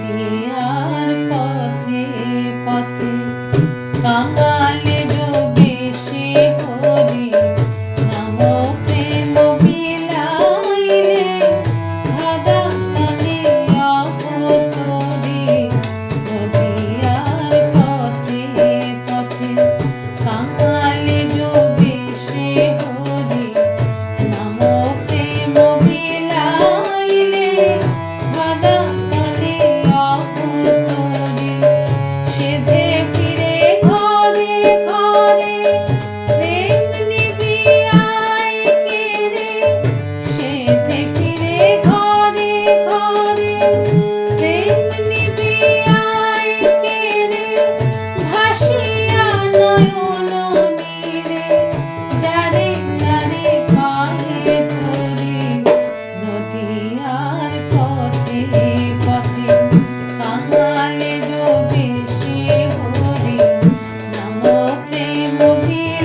দিয়ার পথে পথে বাঙালি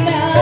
love.